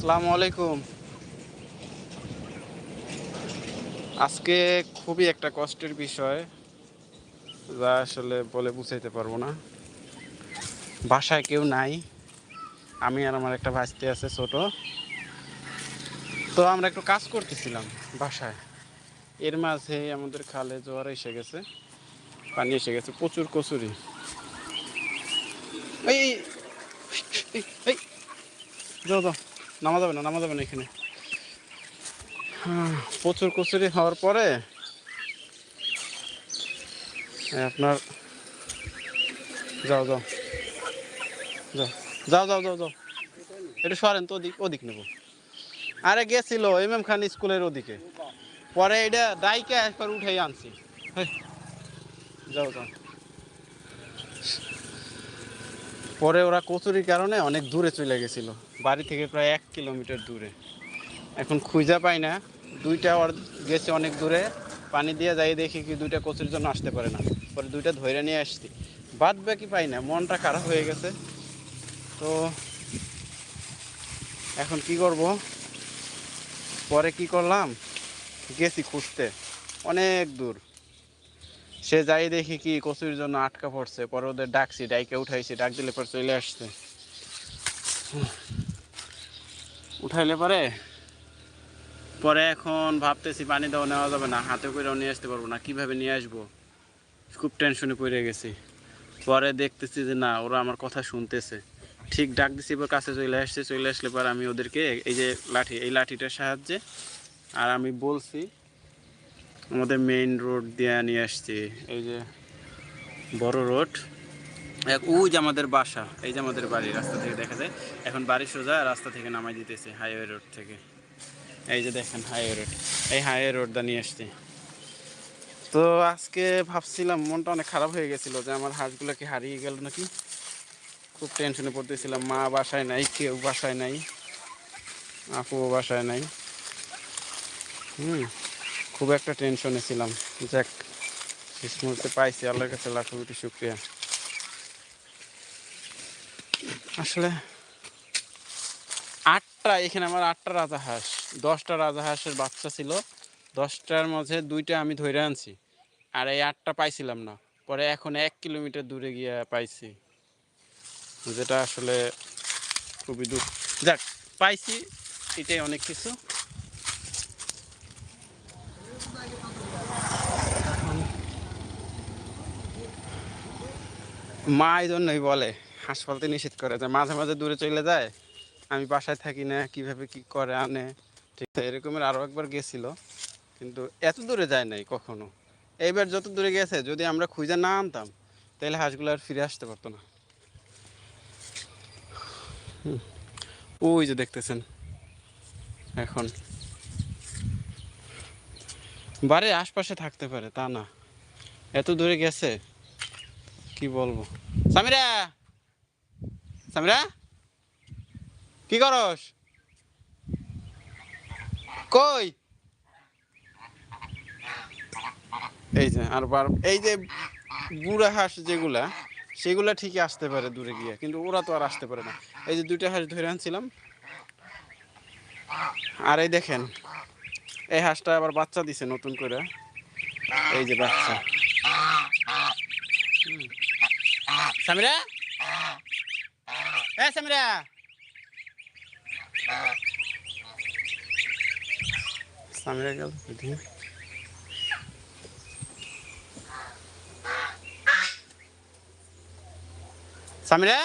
আসসালামু আলাইকুম। আজকে খুবই একটা কষ্টের বিষয় যা আসলে বলে বুঝাইতে পারব না। বাসায় কেউ নাই আমি আর আমার একটা ভাস্তি আছে ছোট। তো আমরা একটু কাজ করতেছিলাম বাসায়। এর মাঝে আমাদের খালে জোয়ার এসে গেছে পানি এসে গেছে প্রচুর কচুরি। এই, এই যাও যাও। নামা যাবে না নামা যাবে না এখানে। হ্যাঁ, প্রচুর কচুরি হওয়ার পরে আপনার যাও যাও। যাও যাও যাও যাও যাও। সরেন তো ওদিক ওদিক নেব। আরে গেছিল এম এম খান স্কুলের ওদিকে। পরে এটা ডাইকে একবার উঠে আনছি। যাও যাও। পরে ওরা কচুরির কারণে অনেক দূরে চলে গেছিল। বাড়ি থেকে প্রায় এক কিলোমিটার দূরে। এখন খুঁজা পাই না। দুইটা ওর গেছে অনেক দূরে। পানি দিয়ে যাই দেখি কি দুইটা কচুরির জন্য আসতে পারে না। পরে দুইটা ধরে নিয়ে আসছি। বাদ বাকি পাই না। মনটা খারাপ হয়ে গেছে। তো এখন কি করব? পরে কি করলাম? গেছি খুঁজতে। অনেক দূর। সে যাই দেখি কি কচুরির জন্য আটকা পড়ছে। পরে ওদের ডাকছি, ডাইকে উঠাইছি। ডাক দিলে পরে চলে আসছে। উঠাইলে পরে? পরে এখন ভাবতেছি পানি দেওয়া নেওয়া যাবে না, হাতে করেও নিয়ে আসতে পারব না, কীভাবে নিয়ে আসব? খুব টেনশনে পড়ে গেছি। পরে দেখতেছি যে না, ওরা আমার কথা শুনতেছে। ঠিক ডাক দিছি, এবার কাছে চলে আসছে, চলে আসলে পরে আমি ওদেরকে এই যে লাঠি, এই লাঠিটার সাহায্যে আর আমি বলছি, আমাদের মেইন রোড দিয়ে নিয়ে আসছি, এই যে বড় রোড ওই যে আমাদের বাসা, এই যে আমাদের বাড়ি, রাস্তা থেকে দেখা যায়। এখন বাড়ি সোজা রাস্তা থেকে নামাই দিতেছে হাইওয়ে রোড থেকে। এই যে দেখেন হাইওয়ে রোড, এই হাইওয়ে রোডটা নিয়ে আসছি। তো আজকে ভাবছিলাম, মনটা অনেক খারাপ হয়ে গেছিল যে আমার হাঁসগুলো কি হারিয়ে গেল নাকি? খুব টেনশনে পড়তেছিলাম, মা বাসায় নাই, কেউ বাসায় নাই, আপুও বাসায় নাই। হুম, খুব একটা টেনশনে ছিলাম। যাক, শেষ মুহূর্তে পাইছি, আল্লাহর কাছে লাখো কোটি শুক্রিয়া। আসলে আটটা, এখানে আমার আটটা রাজা হাঁস দশটা রাজা হাঁসের বাচ্চা ছিল। দশটার মধ্যে দুইটা আমি ধরে আনছি, আর এই আটটা পাইছিলাম না। পরে এখন এক কিলোমিটার দূরে গিয়ে পাইছি, যেটা আসলে খুবই দুঃখ। যাক, পাইছি, এটাই অনেক কিছু। মা এই জন্যই বলে হাসপাতালে নিষেধ করে যে মাঝে মাঝে দূরে চলে যায়, আমি বাসায় থাকি না, কীভাবে কি করে, আনে। ঠিক আছে, এরকমের আরও একবার গেছিল, কিন্তু এত দূরে যায় নাই কখনো। এইবার যত দূরে গেছে, যদি আমরা খুঁজে না আনতাম, তাহলে হাঁসগুলো আর ফিরে আসতে পারতো না। ওই যে দেখতেছেন, এখন। বাড়ির আশপাশে থাকতে পারে, তা না। এত দূরে গেছে, কি বলব? সামিরা! সামিরা? কি করস? কই? এই যে আর বার এই যে বুড়া হাঁস যেগুলা, সেগুলা ঠিকই আসতে পারে দূরে গিয়ে, কিন্তু ওরা তো আর আসতে পারে না। এই যে দুইটা হাঁস ধরে আনছিলাম। আর এই দেখেন, এই হাঁসটা আবার বাচ্চা দিছে নতুন করে। এই যে বাচ্চা। সামিরা? এ সামিরা সামিরা গেল কোথায়? সামিরা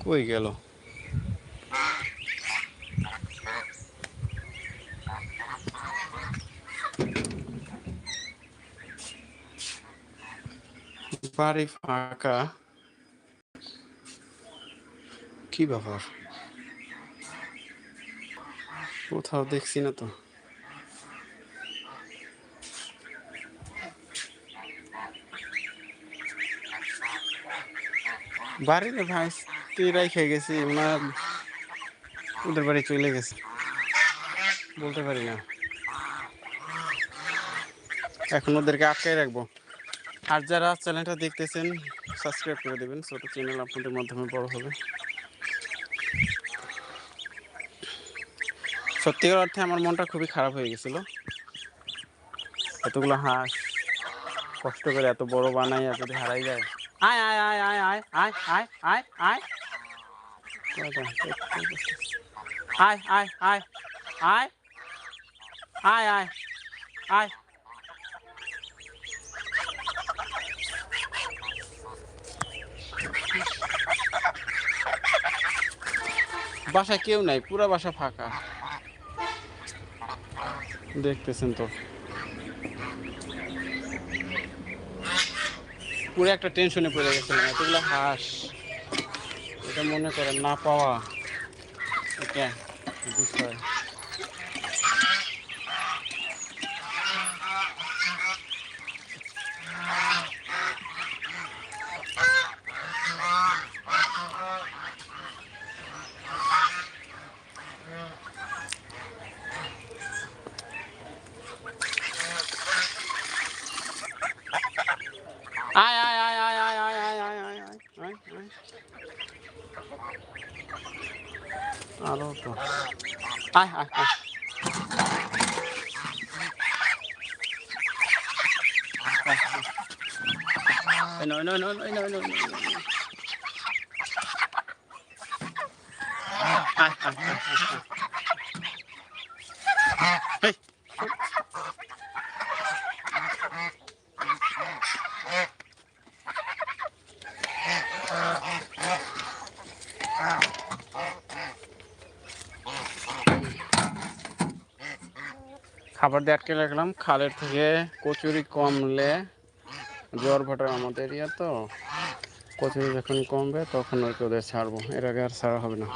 কই গেল বাড়ি ফাঁকা কি ব্যাপার? কোথাও দেখছি না তো। বাড়িতে ভাইস্তি রেখে গেছি ওনার ওদের বাড়ি চলে গেছে। বলতে পারি না। এখন ওদেরকে আটকাই রাখব। আর যারা চ্যানেলটা দেখতেছেন সাবস্ক্রাইব করে দেবেন ছোট চ্যানেল আপনাদের মাধ্যমে বড় হবে সত্যিকার অর্থে আমার মনটা খুবই খারাপ হয়ে গেছিল এতগুলো হাঁস কষ্ট করে এত বড় বানাইয়া যদি হারাই যায় আয় আয় আয় আয় আয় আয় আয় আয় আয়? আয় আয় আয় আয় আয় আয় আয় বাসায় কেউ নাই, পুরো বাসা ফাঁকা। দেখতেছেন তো। পুরো একটা টেনশনে পড়ে গেছিলাম, এতগুলো হাঁস। এটা মনে করেন না পাওয়া। এটা বিষয় ai ai ai No, no, no, no, no, no, no. Ai, ai, ai, ai. খাবার দিয়ে আটকে রাখলাম। খালের থেকে কচুরি কমলে জ্বর ভাটার আমাদের এরিয়া তো। কচুরি যখন কমবে তখন আর কি ওদের ছাড়বো। এর আগে আর ছাড়া হবে না।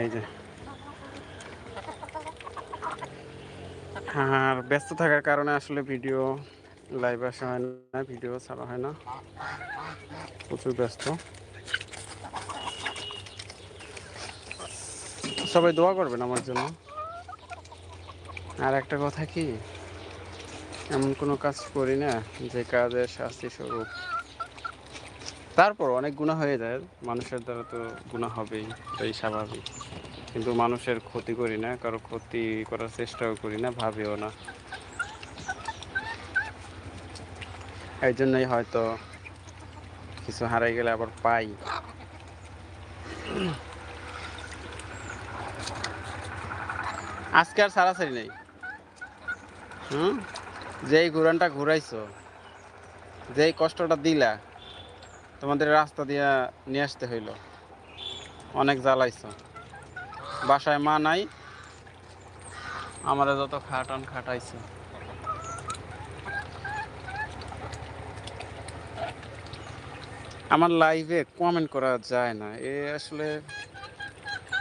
এই যে। আর ব্যস্ত থাকার কারণে আসলে ভিডিও লাইভ আসা হয় না, ভিডিও ছাড়া হয় না। প্রচুর ব্যস্ত। সবাই দোয়া করবেন আমার জন্য। আর একটা কথা কি? এমন কোনো কাজ করি না যে কাজের শাস্তি স্বরূপ। তারপর অনেক গুণা হয়ে যায়। মানুষের দ্বারা তো গুণা হবেই, এটাই স্বাভাবিক। কিন্তু মানুষের ক্ষতি করি না, কারও ক্ষতি করার চেষ্টাও করি না, ভাবিও না। এই জন্যই হয়তো কিছু হারাই গেলে আবার পাই। আজকে আর সারাসারি নেই। হুম? যেই ঘুরানটা ঘুরাইছো, যেই কষ্টটা দিলা, তোমাদের রাস্তা দিয়া নিয়ে আসতে হইল। অনেক জ্বালাইছো। বাসায় মা নাই, আমারে যত খাটান খাটাইছো। আমার লাইভে কমেন্ট করা যায় না। এ আসলে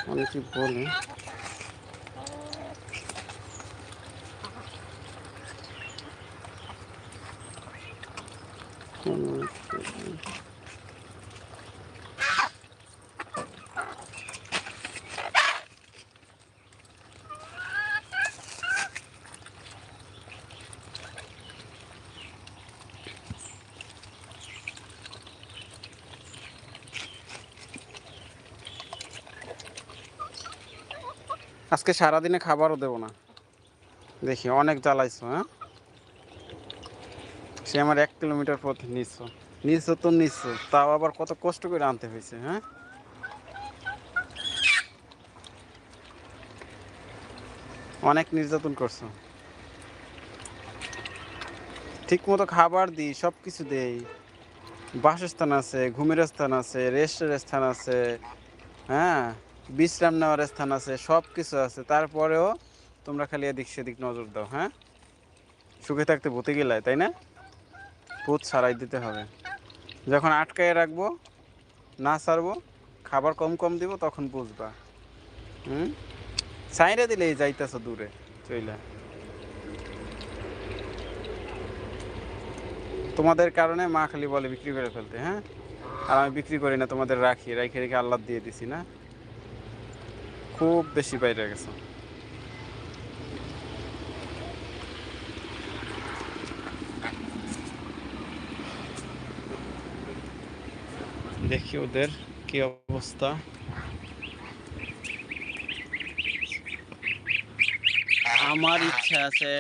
অনেক বলি? আজকে সারাদিনে খাবারও দেবো না। দেখি অনেক জ্বালাইছো হ্যাঁ? সে আমার এক কিলোমিটার পথ নিচ্ছ নিচ্ছ তো নিচ্ছ তাও আবার কত কষ্ট করে আনতে হয়েছে হ্যাঁ? অনেক নির্যাতন করছ। ঠিক মতো খাবার দিই সব কিছু দেই। বাসস্থান আছে, ঘুমের স্থান আছে, রেস্টের স্থান আছে হ্যাঁ? বিশ্রাম নেওয়ার স্থান আছে সব কিছু আছে। তারপরেও তোমরা খালি এদিক সেদিক নজর দাও হ্যাঁ? সুখে থাকতে ভূতে গেলায়, তাই না? ভূত ছাড়াই দিতে হবে। যখন আটকায় রাখব, না ছাড়বো, খাবার কম কম দিব, তখন বুঝবা। হুম? সাইরে দিলেই যাইতেছ দূরে, চইলা। তোমাদের কারণে মা খালি বলে বিক্রি করে ফেলতে হ্যাঁ? আর আমি বিক্রি করি না, তোমাদের রাখি রাখি, রেখে আল্লাহ দিয়ে দিছি, না? খুব বেশি বাইরে গেছো। দেখি ওদের কি অবস্থা। আমার ইচ্ছা আছে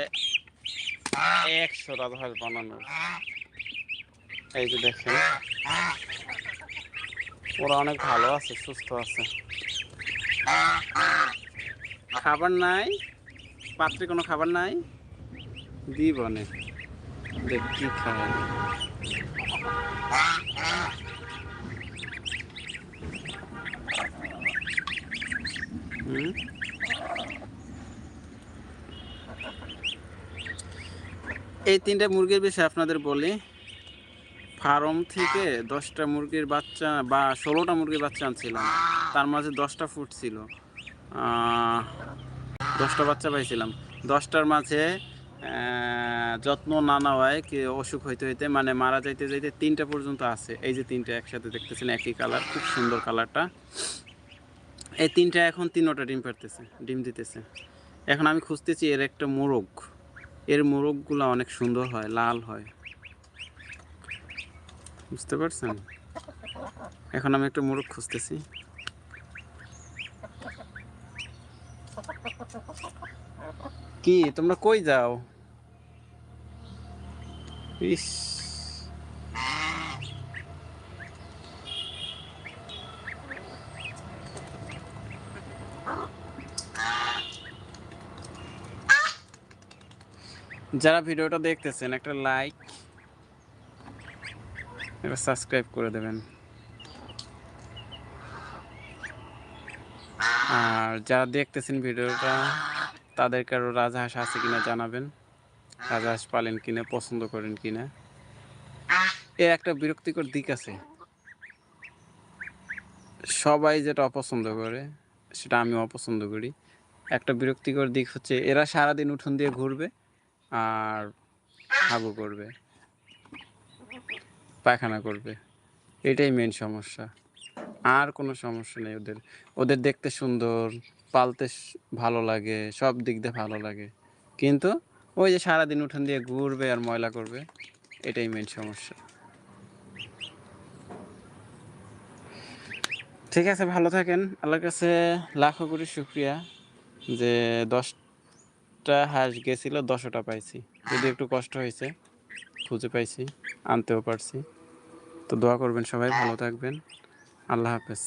একশো রাজহাঁস বানানোর এই যে দেখেন। ওরা অনেক ভালো আছে সুস্থ আছে। খাবার নাই? পাত্রে কোনো খাবার নাই? অনেক দেখ কি খায়। এই তিনটা মুরগির বিষয়ে আপনাদের বলি। ফার্ম থেকে দশটা মুরগির বাচ্চা বা ষোলোটা মুরগির বাচ্চা আনছিলাম। তার মাঝে দশটা ফুট ছিল। দশটা বাচ্চা পাইছিলাম। দশটার মাঝে যত্ন না নেওয়ায় কি অসুখ হইতে হইতে মানে মারা যাইতে যাইতে তিনটা পর্যন্ত আছে। এই যে তিনটা একসাথে দেখতেছেন একই কালার খুব সুন্দর কালারটা এই তিনটা এখন তিনটা ডিম পারতেছে ডিম দিতেছে। এখন আমি খুঁজতেছি এর একটা মোরগ। এর মোরগগুলো অনেক সুন্দর হয়, লাল হয়। বুঝতে পারছেন? এখন আমি একটা মোরগ খুঁজতেছি। কি, তোমরা কই যাও? ইস। যারা ভিডিওটা দেখতেছেন, একটা লাইক একটা সাবস্ক্রাইব করে দেবেন। আর যারা দেখতেছেন ভিডিওটা, তাদের কারও রাজহাঁস আছে কিনা জানাবেন। রাজহাঁস পালেন কিনা, পছন্দ করেন কিনা। এ একটা বিরক্তিকর দিক আছে। সবাই যেটা অপছন্দ করে, সেটা আমি অপছন্দ করি। একটা বিরক্তিকর দিক হচ্ছে, এরা সারাদিন উঠোন দিয়ে ঘুরবে। আর হাগু করবে, পায়খানা করবে, এটাই মেন সমস্যা। আর কোনো সমস্যা নেই ওদের। ওদের দেখতে সুন্দর, পালতে ভালো লাগে, সব দিক দিয়ে ভালো লাগে। কিন্তু ওই যে সারাদিন উঠান দিয়ে ঘুরবে আর ময়লা করবে, এটাই মেন সমস্যা। ঠিক আছে, ভালো থাকেন। আল্লাহর কাছে লাখো কোটি শুক্রিয়া যে দশটা হাঁস গেছিল, দশটা পাইছি। যদি একটু কষ্ট হয়েছে খুঁজে পাইছি, আনতেও পারছি। তো দোয়া করবেন সবাই, ভালো থাকবেন। আল্লাহ হাফেজ।